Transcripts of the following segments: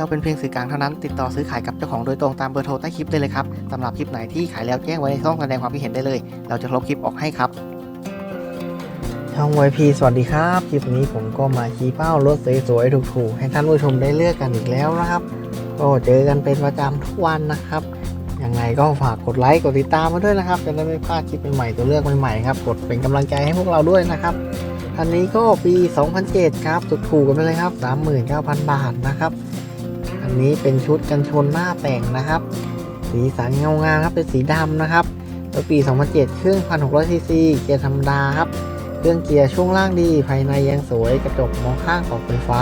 เราเป็นเพียงสื่อกลางเท่านั้น ติดต่อซื้อขายกับเจ้าของโดยตรงตามเบอร์โทรใต้คลิปได้เลยครับสำหรับคลิปไหนที่ขายแล้วแจ้งไว้ในช่องแสดงความคิดเห็นได้เลย เราจะลบคลิปออกให้ครับ ช่องไวพีสวัสดีครับ คลิปนี้ผมก็มาชี้เป้ารถสวยๆถูกๆ ให้ท่านผู้ชมได้เลือกกันอีกแล้วนะครับก็เจอกันเป็นประจำทุกวันนะครับยังไงก็ฝากกดไลค์กดติดตามมาด้วยนะครับจะได้ไม่พลาดคลิปใหม่ๆตัวเลือกใหม่ๆครับกดเป็นกำลังใจให้พวกเราด้วยนะครับอันนี้ก็ปี 2007 ครับถูกๆกันไปเลยครับ 39,000 บาทนะครับ นนี้เป็นชุดกันชนหน้าแต่งนะครับ สีสันเงางามครับเป็นสีดำนะครับแล้วปี 2007 เครื่อง 1,600ซีซีเกียร์ธรรมดาครับ เครื่องเกียร์ช่วงล่างดี ภายในยังสวย กระจกมองข้างของไฟฟ้า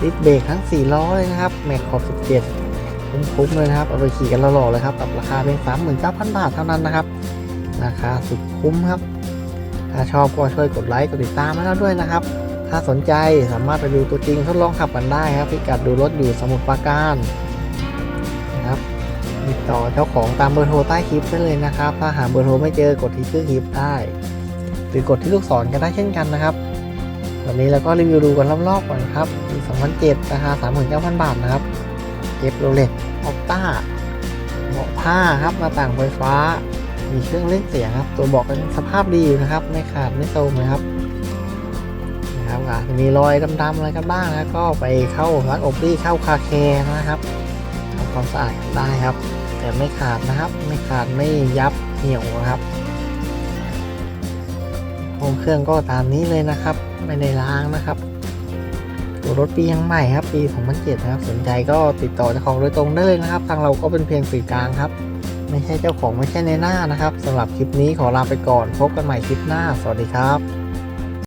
ดิสเบรกทั้ง 4 ล้อเลยนะครับ แม็กขอบ 17 คุ้มๆเลยนะครับ เอาไปขี่กันหล่อๆเลยครับกับราคาเพียง39,000 บาทเท่านั้นนะครับ ราคาสุดคุ้มครับ ถ้าชอบก็ช่วยกดไลค์ กดติดตามให้เราด้วยนะครับ ถ้าสนใจสามารถไปดูตัวจริงทดลองขับกันได้ครับพิกัดดูรถอยู่สมุทรปราการนะครับติดต่อเจ้าของตามเบอร์โทรใต้คลิปได้เลยนะครับ ถ้าหาเบอร์โทรไม่เจอกดที่ชื่อคลิปได้ หรือกดที่ลูกศรกันได้เช่นกันนะครับวันนี้เราก็รีวิวดูกันรอบๆก่อนครับปี2007ราคา39,000 บาทนะครับเอฟโรเลตออปต้าเบาะผ้าครับหน้าต่างไฟฟ้า มีเครื่องเล่นเสียงครับ ตัวเบอกเป็นสภาพดีนะครับ ไม่ขาดไม่โทรมนะครับ นะครับอาจจะมีรอยดำๆอะไรกันบ้างนะก็ไปเข้าร้านอบรีเข้าคาแคร์นะครับทำความสะอาดได้ครับ แต่ไม่ขาดนะครับ ไม่ขาดไม่ยับเหี่ยวนะครับโครงเครื่องก็ตามนี้เลยนะครับ ไม่ได้ล้างนะครับตัวรถปียังใหม่ครับ ปี2007นะครับ สนใจก็ติดต่อเจ้าของโดยตรงได้เลยนะครับ ทางเราก็เป็นเพียงสื่อกลางครับ ไม่ใช่เจ้าของไม่ใช่ในหน้านะครับสำหรับคลิปนี้ขอลาไปก่อน พบกันใหม่คลิปหน้า สวัสดีครับ